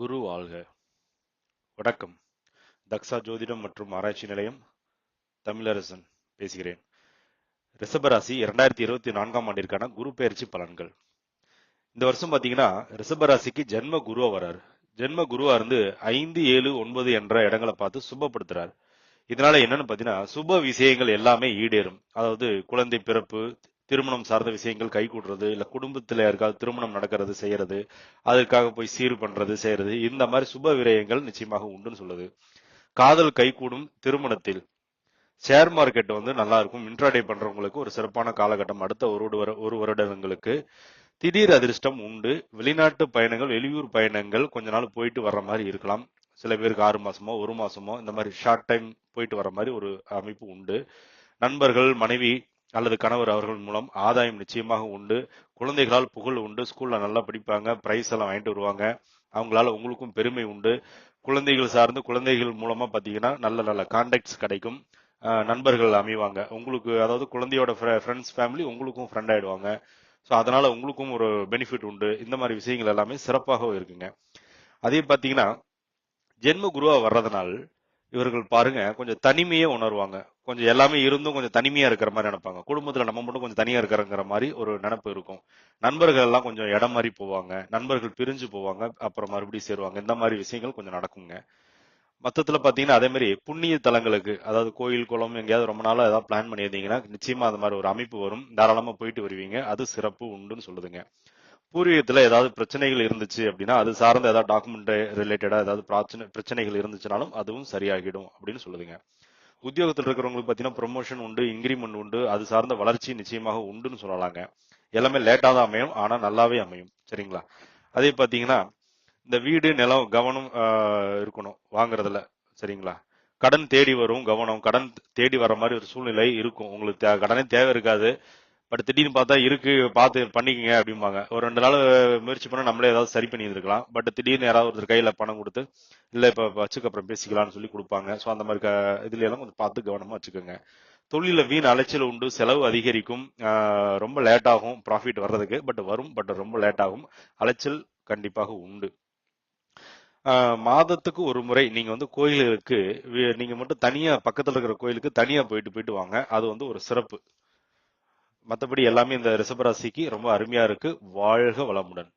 குரு வாழ்க. வணக்கம். தக்ஷா ஜோதிடம் மற்றும் ஆராய்ச்சி நிலையம் தமிழரசன் பேசுகிறேன். ரிஷபராசி இரண்டாயிரத்தி இருபத்தி நான்காம் ஆண்டிற்கான குரு பயிற்சி பலன்கள். இந்த வருஷம் பார்த்தீங்கன்னா ரிஷபராசிக்கு ஜென்ம குருவா வராரு. ஜென்ம குருவா இருந்து ஐந்து ஏழு ஒன்பது என்ற இடங்களை பார்த்து சுபப்படுத்துறாரு. இதனால என்னன்னு பார்த்தீங்கன்னா சுப விஷயங்கள் எல்லாமே ஈடேறும். அதாவது குழந்தை பிறப்பு திருமணம் சார்ந்த விஷயங்கள் கை கூடுறது இல்ல குடும்பத்தில் யாருக்காவது திருமணம் நடக்கிறது செய்யறது அதற்காக போய் சீர் பண்றது செய்யறது இந்த மாதிரி சுப விரயங்கள் நிச்சயமாக உண்டுன்னு சொல்லுது. காதல் கைகூடும் திருமணத்தில். ஷேர் மார்க்கெட் வந்து நல்லா இருக்கும். இன்ட்ராடே பண்றவங்களுக்கு ஒரு சிறப்பான காலகட்டம். அடுத்த ஒரு வரு- ஒரு வருடங்களுக்கு திடீர் அதிர்ஷ்டம் உண்டு. வெளிநாட்டு பயணங்கள் வெளியூர் பயணங்கள் கொஞ்ச நாள் போயிட்டு வர்ற மாதிரி இருக்கலாம். சில பேருக்கு ஆறு மாசமோ ஒரு மாசமோ இந்த மாதிரி ஷார்ட் டைம் போயிட்டு வர மாதிரி ஒரு அமைப்பு உண்டு. நண்பர்கள் மனைவி அல்லது கணவர் அவர்கள் மூலம் ஆதாயம் நிச்சயமாக உண்டு. குழந்தைகளால் புகழ் உண்டு. ஸ்கூல்ல நல்லா படிப்பாங்க. பிரைஸ் எல்லாம் வாங்கிட்டு வருவாங்க. அவங்களால உங்களுக்கும் பெருமை உண்டு. குழந்தைகள் சார்ந்து குழந்தைகள் மூலமா பாத்தீங்கன்னா நல்ல நல்ல கான்டாக்ட்ஸ் கிடைக்கும். நண்பர்கள் அமைவாங்க. உங்களுக்கு அதாவது குழந்தையோட ஃப்ரெண்ட்ஸ் ஃபேமிலி உங்களுக்கும் ஃப்ரெண்ட் ஆயிடுவாங்க. ஸோ அதனால உங்களுக்கும் ஒரு பெனிஃபிட் உண்டு. இந்த மாதிரி விஷயங்கள் எல்லாமே சிறப்பாக இருக்குங்க. அதே பார்த்தீங்கன்னா ஜென்ம குருவா வர்றதுனால் இவர்கள் பாருங்க கொஞ்சம் தனிமையே உணர்வாங்க. கொஞ்சம் எல்லாமே இருந்தும் கொஞ்சம் தனிமையா இருக்கிற மாதிரி நினைப்பாங்க. குடும்பத்துல நம்ம மட்டும் கொஞ்சம் தனியா இருக்கிறங்கிற மாதிரி ஒரு நினைப்பு இருக்கும். நண்பர்கள் எல்லாம் கொஞ்சம் இடம் மாதிரி போவாங்க. நண்பர்கள் பிரிஞ்சு போவாங்க. அப்புறம் மறுபடியும் சேருவாங்க. இந்த மாதிரி விஷயங்கள் கொஞ்சம் நடக்குங்க. மொத்தத்துல பாத்தீங்கன்னா அதே மாதிரி புண்ணிய தலங்களுக்கு அதாவது கோயில் குளம் எங்கேயாவது ரொம்ப நாளா ஏதாவது பிளான் பண்ணியிருந்தீங்கன்னா நிச்சயமா அந்த மாதிரி ஒரு அமைப்பு வரும். தாராளமா போயிட்டு வருவீங்க. அது சிறப்பு உண்டுன்னு சொல்லுதுங்க. பூர்வீகத்துல ஏதாவது பிரச்சனைகள் இருந்துச்சு அப்படின்னா அது சார்ந்த ஏதாவது டாக்குமெண்ட் ரிலேட்டடா ஏதாவது பிரச்சனை பிரச்சனைகள் இருந்துச்சுனாலும் அதுவும் சரியாகிடும் அப்படின்னு சொல்லுதுங்க. உத்தியோகத்தில் இருக்கிறவங்களுக்கு பார்த்தீங்கன்னா ப்ரொமோஷன் உண்டு இன்க்ரிமெண்ட் உண்டு அது சார்ந்த வளர்ச்சி நிச்சயமாக உண்டுன்னு சொல்லலாங்க. எல்லாமே லேட்டாக தான் அமையும் ஆனால் நல்லாவே அமையும். சரிங்களா? அதே பார்த்தீங்கன்னா இந்த வீடு நிலம் கவனம் இருக்கணும் வாங்குறதுல. சரிங்களா? கடன் தேடி வரும் கவனம். கடன் தேடி வர மாதிரி ஒரு சூழ்நிலை இருக்கும். உங்களுக்கு கடனே தேவை இருக்காது. பட் திடீர்னு பார்த்தா இருக்கு பார்த்து பண்ணிக்கங்க அப்படிம்பாங்க. ஒரு ரெண்டு நாள் முயற்சி பண்ணால் நம்மளே ஏதாவது சரி பண்ணி இருக்கலாம் பட் திடீர்னு யாராவது ஒருத்தர் கையில பணம் கொடுத்து இல்லை இப்போ வச்சுக்க அப்புறம் பேசிக்கலாம்னு சொல்லி கொடுப்பாங்க. ஸோ அந்த மாதிரி க- இதுல எல்லாம் கொஞ்சம் பார்த்து கவனமாக வச்சுக்கோங்க. தொழிலில் வீண் அலைச்சல் உண்டு செலவு அதிகரிக்கும். ரொம்ப லேட் ஆகும் ப்ராஃபிட் வர்றதுக்கு. பட் வரும் பட் ரொம்ப லேட் ஆகும். அலைச்சல் கண்டிப்பாக உண்டு. மாதத்துக்கு ஒரு முறை நீங்க வந்து கோயிலுக்கு நீங்கள் நீங்க மட்டும் தனியா பக்கத்துல இருக்கிற கோயிலுக்கு தனியா போயிட்டு போயிட்டு வாங்க. அது வந்து ஒரு சிறப்பு. மற்றபடி எல்லாமே இந்த ரிஷபராசிக்கு ரொம்ப அருமையா இருக்கு. வாழ்க வளமுடன்.